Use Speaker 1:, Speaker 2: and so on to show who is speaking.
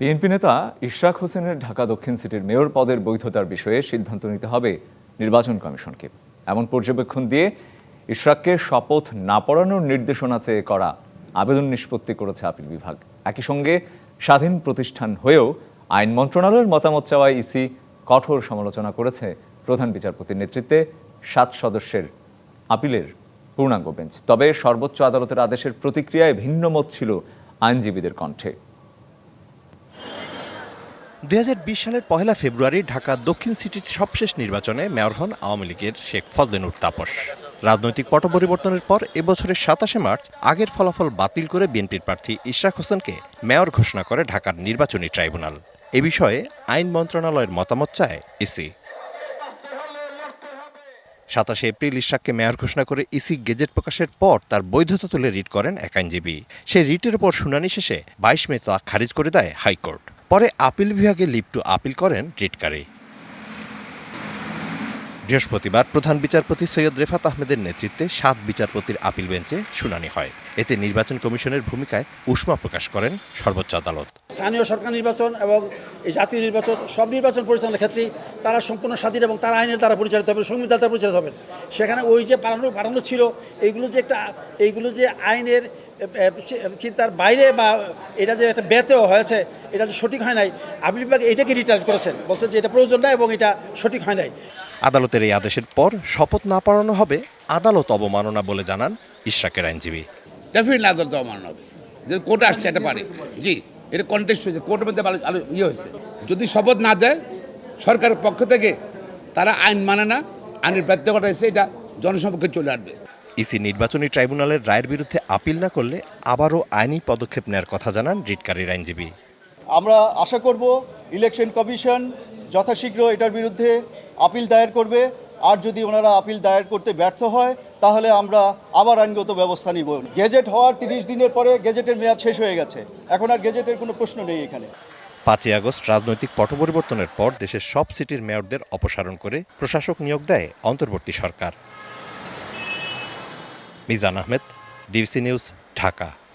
Speaker 1: BNP নেতা ইশরাক হোসেনের ঢাকা দক্ষিণ সিটির মেয়র পদের বৈধতার বিষয়ে সিদ্ধান্ত নিতে হবে নির্বাচন কমিশনকে। এমন পর্যবেক্ষণ দিয়ে ইশরাককে শপথ না পড়ানোর নির্দেশনা চেয়ে করা আবেদন নিষ্পত্তি করেছে আপিল বিভাগ। একই সঙ্গে স্বাধীন প্রতিষ্ঠান হয়েও আইন মন্ত্রণালয়ের মতামত চাওয়ায় ইসি কঠোর সমালোচনা করেছে প্রধান বিচারপতির নেতৃত্বে সাত সদস্যের আপিলের পূর্ণাঙ্গ বেঞ্চ। তবে সর্বোচ্চ আদালতের আদেশের প্রতিক্রিয়ায় ভিন্ন মত ছিল আইনজীবীদের কণ্ঠে।
Speaker 2: দুই হাজার বিশ সালের পহেলা ফেব্রুয়ারি ঢাকা দক্ষিণ সিটির সবশেষ নির্বাচনে মেয়র হন আওয়ামী লীগের শেখ ফজলেনুর তাপস। রাজনৈতিক পট পরিবর্তনের পর এবছরের সাতাশে মার্চ আগের ফলাফল বাতিল করে বিএনপির প্রার্থী ইশরাক হোসেনকে মেয়র ঘোষণা করে ঢাকার নির্বাচনী ট্রাইব্যুনাল। এ বিষয়ে আইন মন্ত্রণালয়ের মতামত চায় ইসি। সাতাশে এপ্রিল ইশাককে মেয়র ঘোষণা করে ইসি গেজেট প্রকাশের পর তার বৈধতা তুলে রিট করেন এক আইনজীবী। সেই রিটের উপর শুনানি শেষে বাইশ মে তা খারিজ করে দেয় হাইকোর্ট। পরে আপিল বিভাগে লিভ টু আপিল করেন রিটকারী। বৃহস্পতিবার প্রধান বিচারপতি সৈয়দ রেফাত আহমেদের নেতৃত্বে সাত বিচারপতির আপিল বেঞ্চে শুনানি হয়। এতে নির্বাচন কমিশনের ভূমিকায় উষ্মা প্রকাশ করেন সর্বোচ্চ আদালত।
Speaker 3: স্থানীয় সরকার নির্বাচন এবং এই জাতীয় নির্বাচন, সব নির্বাচন পরিচালনার ক্ষেত্রে তারা সম্পূর্ণ স্বাধীন এবং তারা আইনের দ্বারা পরিচালিত হবে, সংবিধান দ্বারা পরিচালিত হবেন সেখানে ওই যে বাড়ানো বাড়ানো ছিল, এইগুলো যে একটা, এইগুলো যে আইনের চিন্তার বাইরে বা এটা যে একটা ব্যতেও হয়েছে এটা যে সঠিক হয় নাই আপিল বিভাগ এটাকে রিটার্ন করেছেন বলছেন যে এটা প্রয়োজন না এবং এটা সঠিক হয় নাই।
Speaker 2: আদালতের এই আদেশের পর শপথ না পড়ানো হবে আদালত অবমাননা বলে জানান ইশরাকের আইনজীবী।
Speaker 4: ডেফিনেটলি আদালত অমান্য হবে। যে কোর্টে আসছে এটা পারে। জি এটা কন্টেস্ট হয়েছে। কোর্টের মধ্যে ইয়ে হয়েছে। যদি শপথ না দেয় সরকারের পক্ষ থেকে তারা আইন মানে না আইনের ব্যত্যকতা হয়েছে এটা জনসম্পর্কে চলে আসবে।
Speaker 2: ইসি নির্বাচনী ট্রাইব্যুনালের রায়ের বিরুদ্ধে আপিল না করলে আবারও আইনি পদক্ষেপ নেওয়ার কথা জানান রিটকারীর আইনজীবী।
Speaker 5: আমরা আশা করব ইলেকশন কমিশন যথাশীঘ্র এটার বিরুদ্ধে আপিল দায়ের করবে। আর যদি ওনারা আপিল দায়ের করতে ব্যর্থ হয় তাহলে আমরা আবার আইনগত ব্যবস্থা নিব। গেজেট হওয়ার তিরিশ দিনের পরে গেজেটের মেয়াদ শেষ হয়ে গেছে। এখন আর গেজেটের কোনো প্রশ্ন নেই এখানে।
Speaker 2: পাঁচই আগস্ট রাজনৈতিক পট পরিবর্তনের পর দেশের সব সিটির মেয়রদের অপসারণ করে প্রশাসক নিয়োগ দেয় অন্তর্বর্তী সরকার। Mizan Ahmed DBC news Dhaka.